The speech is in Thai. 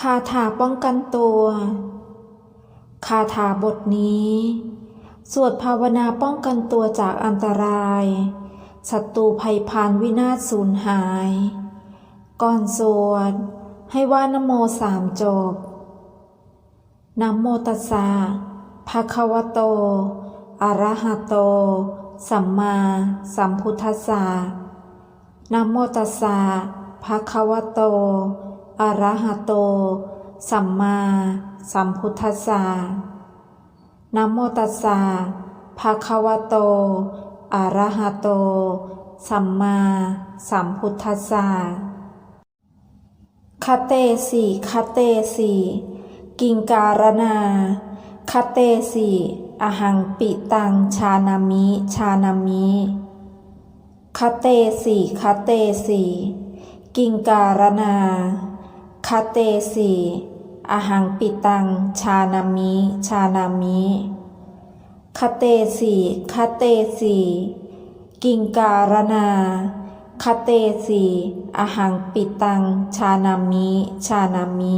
คาถาป้องกันตัว คาถาบทนี้ สวดภาวนาป้องกันตัวจากอันตรายศัตรูภัยพานวินาศสูญหาย ก่อนสวด ให้ว่านโมสามจบนโมตัสสะภะคะวะโต อะระหะโต สัมมาสัมพุทธัสสะนโมตัสสะภะคะวะโต อะระหะโต สัมมาสัมพุทธัสสะนะโมตัสสะภะคะวะโต อะระหะโต สัมมาสัมพุทธัสสะคาเตสีคาเตสีกิงการนาคาเตสีอหังปิตังชานามิ ชานามิคาเตสีคาเตสีกิงการนา คาเตสีอหังปิตัง ชานามิ ชานามิคาเตสีคาเตสีกิงการนาคาเตสีอหังปิตัง ชานามิ ชานามิ